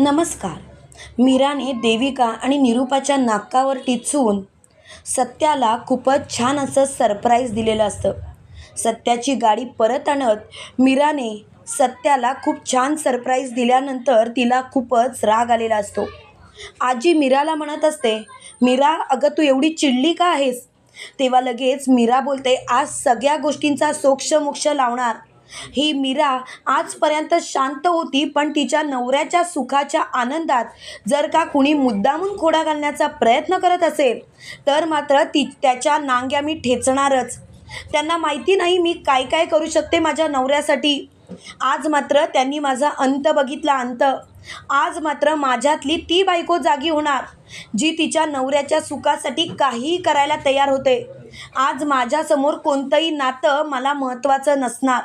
नमस्कार. मीराने देविका आणि निरूपाच्या नाकावर टिचून सत्याला खूपच छान असं सरप्राईज दिलेलं असतं. सत्याची गाडी परत आणत मीराने सत्याला खूप छान सरप्राईज दिल्यानंतर तिला खूपच राग आलेला असतो. आजी मीराला म्हणत असते मीरा अगं तू एवढी चिडली का आहेस? तेव्हा लगेच मीरा बोलते आज सगळ्या गोष्टींचा सोक्ष मोक्ष लावणार. ही मीरा आजपर्यंत शांत होती पण तिच्या नवऱ्याच्या सुखाच्या आनंदात जर का कुणी मुद्दामून खोडा घालण्याचा प्रयत्न करत असेल तर मात्र ती त्याच्या नांग्या मी ठेचणारच. त्यांना माहिती नाही मी काय काय करू शकते माझ्या नवऱ्यासाठी. आज मात्र त्यांनी माझा अंत बघितला अंत. आज मात्र माझ्यातली ती बायको जागी होणार जी तिच्या नवऱ्याच्या सुखासाठी काहीही करायला तयार होते. आज माझ्यासमोर कोणतंही नातं मला महत्त्वाचं नसणार.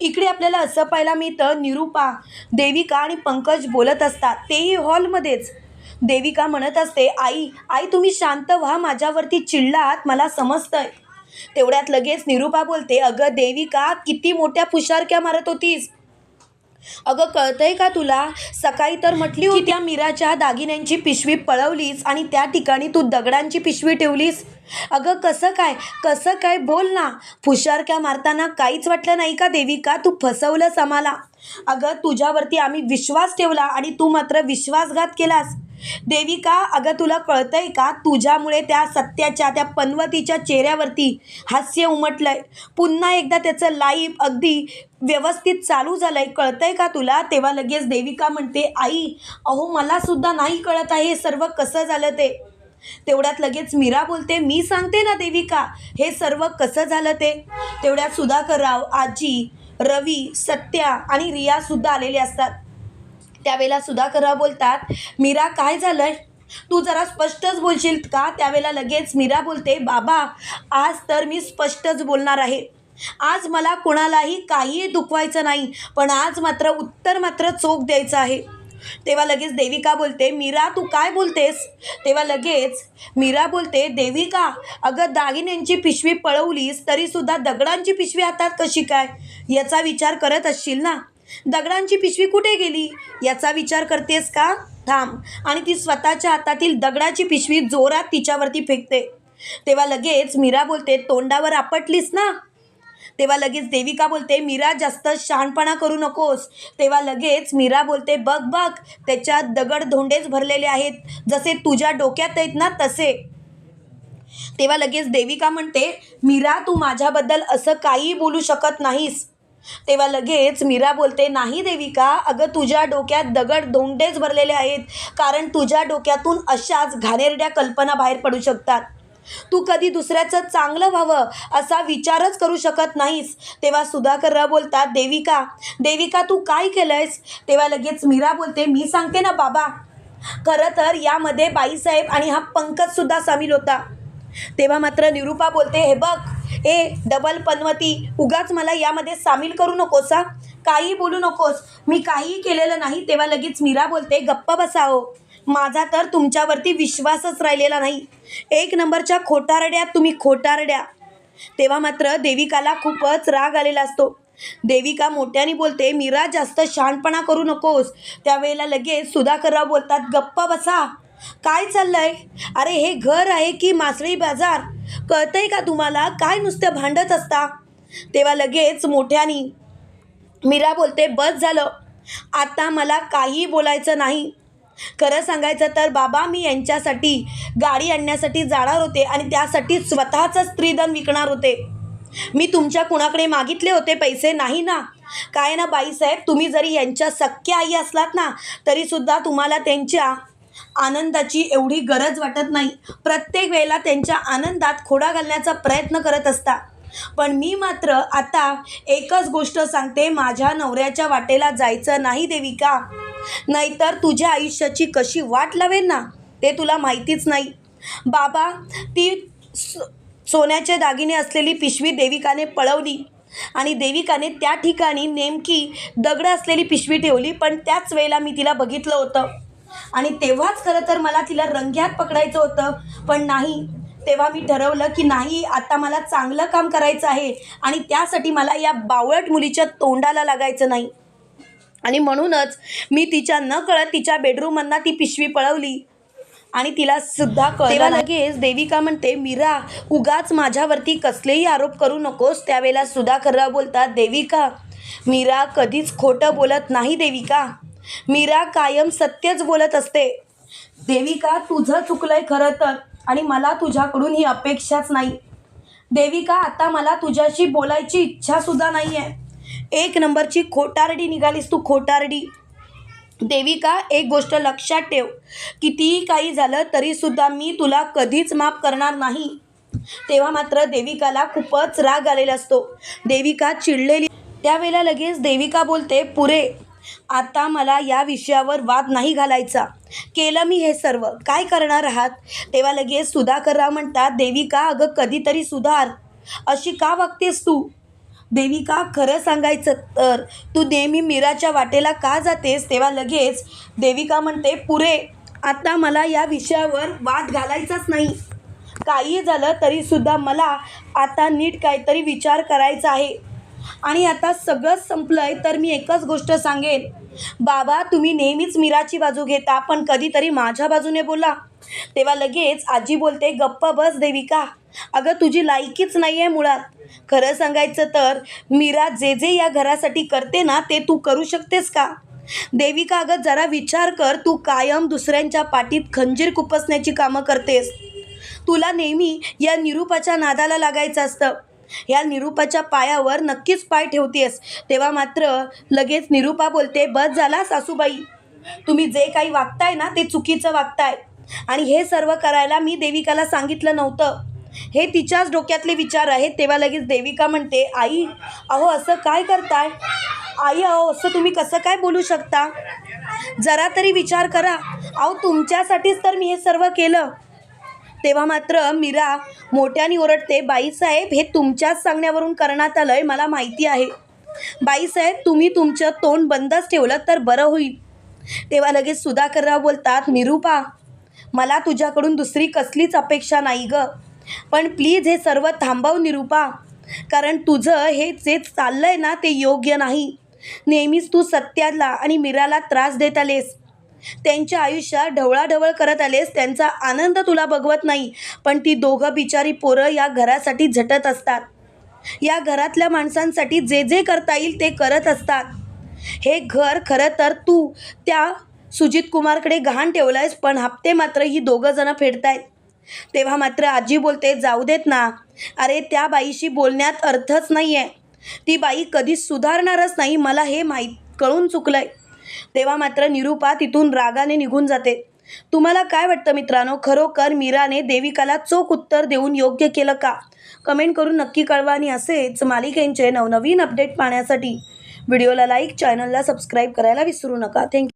इकडे आपल्याला असं पाहायला मिळतं निरूपा देविका आणि पंकज बोलत असतात. तेही हॉलमध्येच. देविका म्हणत असते आई आई तुम्ही शांत व्हा माझ्यावरती चिडलात मला समजतंय. तेवढ्यात लगेच निरूपा बोलते अगं देविका किती मोठ्या फुशारक्या मारत होतीस. अगं कळतंय का तुला? सकाळी तर म्हटली होती त्या मीराच्या दागिन्यांची पिशवी पळवलीस आणि त्या ठिकाणी तू दगडांची पिशवी ठेवलीस. अगं कसं काय? कसं काय? बोल ना. फुशारक्या मारताना काहीच वाटलं नाही का देविका तू फसवलंस आम्हाला? अगं तुझ्यावरती आम्ही विश्वास ठेवला आणि तू मात्र विश्वासघात केलास. देविका अगं तुला कळतंय का? तुझ्यामुळे त्या सत्याच्या त्या पनवतीच्या चेहऱ्यावरती हास्य उमटलंय. पुन्हा एकदा त्याचं लाईफ अगदी व्यवस्थित चालू झालंय. कळतंय का तुला? तेव्हा लगेच देविका म्हणते आई अहो मला सुद्धा नाही कळत आहे हे सर्व कसं झालं ते. तेवढ्यात लगेच मीरा बोलते मी सांगते ना देविका हे सर्व कसं झालं ते? तेवढ्यात सुधाकर राव आजी रवी सत्या आणि रिया सुद्धा आलेले असतात. त्यावेळेला सुधाकरराव बोलतात मीरा काय झालंय? तू जरा स्पष्टच बोलशील का? त्यावेळेला लगेच मीरा बोलते बाबा आज तर मी स्पष्टच बोलणार आहे. आज मला कोणालाही काहीही दुखवायचं नाही पण आज मात्र उत्तर मात्र चोख द्यायचं आहे. तेव्हा लगेच देविका बोलते मीरा तू काय बोलतेस? तेव्हा लगेच मीरा बोलते देविका अगं दागिन्यांची पिशवी पळवलीस तरीसुद्धा दगडांची पिशवी हातात कशी काय? याचा विचार करत असशील ना? दगडांची पिशवी कुठे गेली? याचा विचार करतेस का? थांब. आणि ती स्वतःच्या हातातील दगडाची पिशवी जोरात तिच्यावरती फेकते. तेव्हा लगेच मीरा बोलते तोंडावर आपटलीस ना? तेव्हा लगेच देविका बोलते मीरा जास्त शहाणपणा करू नकोस. तेव्हा लगेच मीरा बोलते बघ बघ त्याच्यात दगड धोंडेच भरलेले आहेत. जसे तुझ्या डोक्यात आहेत ना तसे. तेव्हा लगेच देविका म्हणते मीरा तू माझ्याबद्दल असं काही बोलू शकत नाहीस. तेव्हा लगेच मीरा बोलते नाही देविका अगं तुझ्या डोक्यात दगड धोंडेच भरलेले आहेत कारण तुझ्या डोक्यातून अशाच घाणेरड्या कल्पना बाहेर पडू शकतात. तू कधी दुसऱ्याचं चांगलं व्हावं असा विचारच करू शकत नाहीस. तेव्हा सुधाकरराव बोलतात देविका देविका तू काय केलंयस? तेव्हा लगेच मीरा बोलते मी सांगते ना बाबा खरं तर यामध्ये बाईसाहेब आणि हा पंकजसुद्धा सामील होता. तेव्हा मात्र निरूपा बोलते हे बघ ए डबल पनवती उगाच मला यामध्ये सामील करू नकोस काही बोलू नकोस. मी काहीही केलेलं नाही तेव्हा लगेच मीरा बोलते गप्प बसाओ हो. माझा तर तुमच्यावरती विश्वासच राहिलेला नाही. एक नंबरच्या खोटारड्यात तुम्ही खोटारड्या. तेव्हा मात्र देविकाला खूपच राग आलेला असतो. देविका मोठ्याने बोलते मीरा जास्त शहाणपणा करू नकोस. त्यावेळेला लगेच सुधाकरराव बोलतात गप्प बसा. काय चाललंय? अरे हे घर आहे की मासळी बाजार? कळतंय का तुम्हाला काय नुसतं भांडत असता? तेव्हा लगेच मोठ्यानी मीरा बोलते बस झालं. आता मला काही बोलायचं नाही. खरं सांगायचं तर बाबा मी यांच्यासाठी गाडी आणण्यासाठी जाणार होते आणि त्यासाठी स्वतःचं स्त्रीधन विकणार होते. मी तुमच्या कुणाकडे मागितले होते पैसे? नाही ना. काय ना बाईसाहेब तुम्ही जरी यांच्या सख्या आई असलात ना तरीसुद्धा तुम्हाला त्यांच्या आनंदाची एवढी गरज वाटत नाही. प्रत्येक वेळेला त्यांच्या आनंदात खोडा घालण्याचा प्रयत्न करत असता पण मी मात्र आता एकच गोष्ट सांगते माझ्या नवऱ्याच्या वाटेला जायचं नाही देविका. नाहीतर तुझ्या आयुष्याची कशी वाट लावेल ना ते तुला माहितीच नाही. बाबा ती सोन्याचे दागिने असलेली पिशवी देविकाने पळवली आणि देविकाने त्या ठिकाणी नेमकी दगड असलेली पिशवी ठेवली पण त्याच वेळेला मी तिला बघितलं होतं. आणि तेव्हाच खरं तर मला तिला रंग्यात पकडायचं होतं. पण नाही तेव्हा मी ठरवलं की नाही आता मला चांगलं काम करायचं आहे आणि त्यासाठी मला या बावळट मुलीच्या तोंडाला लागायचं नाही. आणि म्हणूनच मी तिच्या न कळत तिच्या बेडरूममधनं ती पिशवी पळवली. आणि तिला सुद्धा कळलं लगेच देविका म्हणते मीरा उगाच माझ्यावरती कसलेही आरोप करू नकोस. त्यावेळेला सुधाकरराव बोलतात देविका मीरा कधीच खोटं बोलत नाही देविका. मीरा कायम सत्यच बोलत असते. देविका तुझं चुकलंय खरं तर आणि मला तुझ्याकडून ही अपेक्षाच नाही. देविका आता मला तुझ्याशी बोलायची इच्छा सुद्धा नाही आहे एक नंबरची खोटारडी निघालीस तू खोटारडी. देविका एक गोष्ट लक्षात ठेव. कितीही काही झालं तरीसुद्धा मी तुला कधीच माफ करणार नाही. तेव्हा मात्र देविकाला खूपच राग आलेला असतो. देविका चिडलेली त्यावेळेला लगेच देविका बोलते पुरे आता मला या विषयावर वाद नाही घालायचा. केलं मी हे सर्व. काय करणार आहात? तेव्हा लगेच सुधाकरराव म्हणतात देविका अगं कधीतरी सुधार. अशी का वागतेस तू? देविका खरं सांगायचं तर तू नेहमी मीराच्या वाटेला का जातेस? तेव्हा लगेच देविका म्हणते पुरे आता मला या विषयावर वाद घालायचाच नाही. काही झालं तरीसुद्धा मला आता नीट काहीतरी विचार करायचा आहे. आणि आता सगळंच संपलं आहे तर मी एकच गोष्ट सांगेन. बाबा तुम्ही नेहमीच मीराची बाजू घेता पण कधीतरी माझ्या बाजूने बोला. तेव्हा लगेच आजी बोलते गप्प बस देविका. अगं तुझी लायकीच नाही आहे मुळात. खरं सांगायचं तर मीरा जे जे या घरासाठी करते ना ते तू करू शकतेस का? देविका अगं जरा विचार कर तू कायम दुसऱ्यांच्या पाठीत खंजीर कुपसण्याची कामं करतेस. तुला नेहमी या निरूपाच्या नादाला लागायचं असतं. या निरूपाच्या पायावर नक्कीच पाय ठेवतेस. तेव्हा मात्र लगेच निरूपा बोलते बस झाला सासूबाई. तुम्ही जे काही वागताय ना ते चुकीचं वागताय. आणि हे सर्व करायला मी देविकाला सांगितलं नव्हतं. हे तिच्याच डोक्यातले विचार आहेत. तेव्हा लगेच देविका म्हणते आई अहो असं काय करताय? आई अहो असं तुम्ही कसं काय बोलू शकता? जरा तरी विचार करा. अहो तुमच्यासाठीच तर मी हे सर्व केलं. तेव्हा मात्र मीरा मोठ्याने ओरडते बाईसाहेब हे तुमच्याच सांगण्यावरून करण्यात आलं आहे मला माहिती आहे. बाईसाहेब तुम्ही तुमचं तोंड बंदच ठेवलं तर बरं होईल. तेव्हा लगेच सुधाकरराव बोलतात निरूपा मला तुझ्याकडून दुसरी कसलीच अपेक्षा नाही ग. पण प्लीज हे सर्व थांबव निरूपा कारण तुझं हे जे चाललं आहे ना ते योग्य नाही. नेहमीच तू सत्याला आणि मीराला त्रास देत आलेस. त्यांच्या आयुष्यात ढवळाढवळ करत आलेस त्यांचा आनंद तुला बघवत नाही. पण ती दोघं बिचारी पोरं या घरासाठी झटत असतात. या घरातल्या माणसांसाठी जे जे करता येईल ते करत असतात. हे घर खरं तर तू त्या सुजित कुमारकडे गहाण ठेवलं आहेस पण हप्ते मात्र ही दोघं जणं फेडतायत. तेव्हा मात्र आजी बोलते जाऊ देत ना. अरे त्या बाईशी बोलण्यात अर्थच नाही आहे ती बाई कधीच सुधारणारच नाही मला हे माहीत कळून चुकलं आहे तेव्हा मात्र निरूपा तिथून रागाने निघून जाते. तुम्हाला काय वाटतं मित्रांनो? खरोखर मीराने देविकाला चोख उत्तर देऊन योग्य केलं का? कमेंट करून नक्की कळवा आणि असेच मालिकेंचे नवनवीन अपडेट पाहण्यासाठी व्हिडिओला लाईक चॅनलला सबस्क्राईब करायला विसरू नका. थँक्यू